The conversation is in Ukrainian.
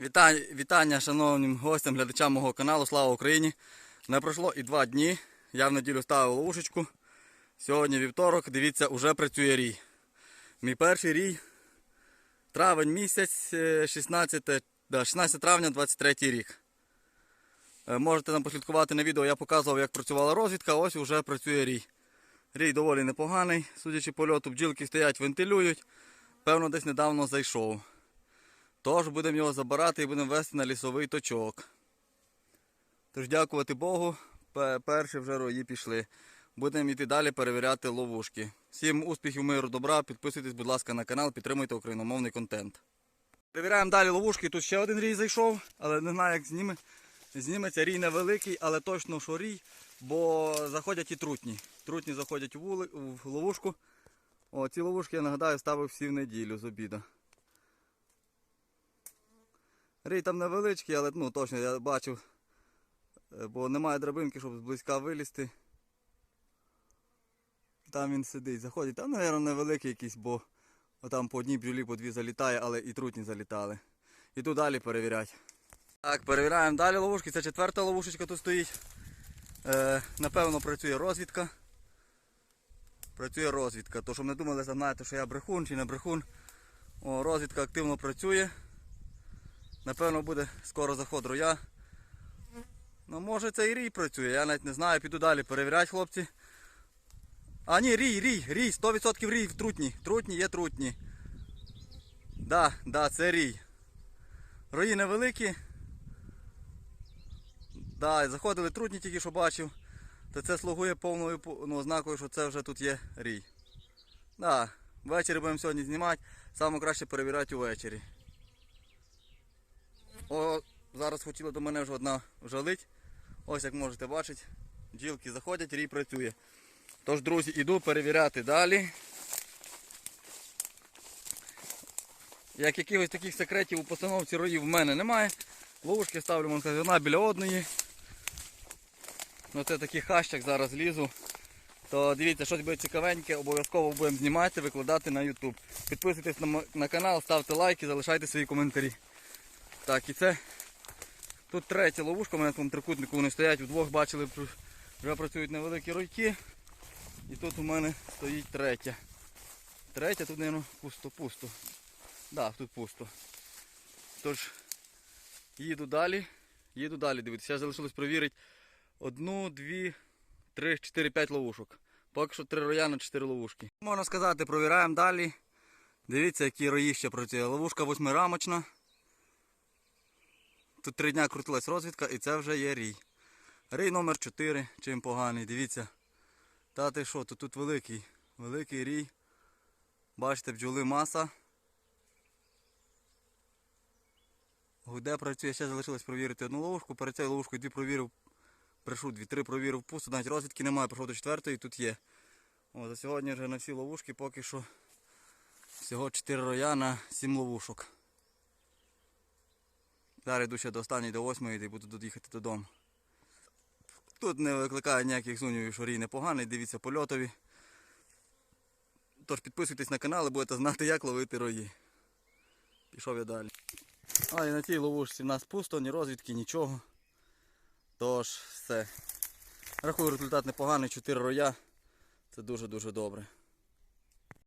Вітання, вітання шановним гостям, глядачам мого каналу. Слава Україні! Не пройшло і два дні. Я в неділю ставив ловушечку. Сьогодні вівторок, дивіться, уже працює рій. Мій перший рій. Травень місяць, е, 16, да, 16 травня 23 рік. Е, Можете там послідкувати на відео, я показував, як працювала розвідка, ось вже працює рій. Рій доволі непоганий, судячи по льоту, бджілки стоять, вентилюють. Певно, десь недавно зайшов. Тож будемо його забирати і будемо вести на лісовий точок. Тож дякувати Богу, перші вже рої пішли. Будемо йти далі перевіряти ловушки. Всім успіхів, миру, добра. Підписуйтесь, будь ласка, на канал, підтримуйте україномовний контент. Перевіряємо далі ловушки. Тут ще один рій зайшов, але не знаю, як зніме. Зніметься рій невеликий, але точно що рій, бо заходять і трутні. Трутні заходять в ловушку. О, ці ловушки, я нагадаю, ставив всі в неділю з обіду. Рій там невеличкий, але ну, точно я бачив, е, бо немає драбинки, щоб зблизька вилізти. Там він сидить, заходить. Там, мабуть, невеликий якийсь, бо там по одній бджолі, по дві залітає, але і трутні залітали. Іду далі перевіряти. Так, перевіряємо далі ловушки. Це четверта ловушечка тут стоїть. Е, напевно, працює розвідка. Працює розвідка. То, щоб не думали, знаєте, що я брехун чи не брехун. О, розвідка активно працює. Напевно буде скоро заход роя. Ну може це і рій працює, я навіть не знаю, піду далі перевіряти хлопці. А ні, рій, рій, рій, 100% рій в трутні. Трутні є трутні. Да, да, це рій. Рої невеликі. Да, заходили трутні тільки що бачив. То це слугує повною ну, ознакою, що це вже тут є рій. Да, ввечері будемо сьогодні знімати. Саме краще перевіряти увечері. О, зараз хотіла до мене вже одна жалить. Ось як можете бачити, бджілки заходять, рій працює. Тож, друзі, іду перевіряти далі. Як якихось таких секретів у постановці роїв в мене немає. Ловушки ставлю сказати, біля одної. Ну це такий хащик зараз лізу. То дивіться, щось буде цікавеньке, обов'язково будемо знімати, викладати на YouTube. Підписуйтесь на, на канал, ставте лайки, залишайте свої коментарі. Так, і це тут третя ловушка, у мене тому трикутнику вони стоять, вдвох бачили, вже працюють невеликі ройки. І тут у мене стоїть третя. Третя, тут, мабуть, пусто-пусто. Да, тут пусто. Тож, їду далі. Їду далі, дивіться. Зараз залишилось провірити одну, дві, три, чотири, п'ять ловушок. Поки що три роя на чотири ловушки. Можна сказати, провіряємо далі. Дивіться, які рої ще працює. Ловушка восьмирамочна. Тут три дня крутилась розвідка і це вже є рій. Рій номер 4, чим поганий, дивіться. Та ти що, тут, тут великий, великий рій. Бачите, бджоли маса. Гуде працює, ще залишилось провірити одну ловушку. Перед цією ловушкою дві провірив, прийшов дві-три провірив пусто, навіть розвідки немає, прийшов до четвертої, тут є. О, за сьогодні вже на всі ловушки поки що всього 4 роя на 7 ловушок. Зараз йду ще до останньої, до восьмої і буду доїхати додому. Тут не викликає ніяких сумнівів, що рій непоганий, дивіться польотові. Тож підписуйтесь на канал і будете знати, як ловити рої. Пішов я далі. А і на цій ловушці в нас пусто, ні розвідки, нічого. Тож, все. Рахую, результат непоганий, 4 роя. Це дуже-дуже добре.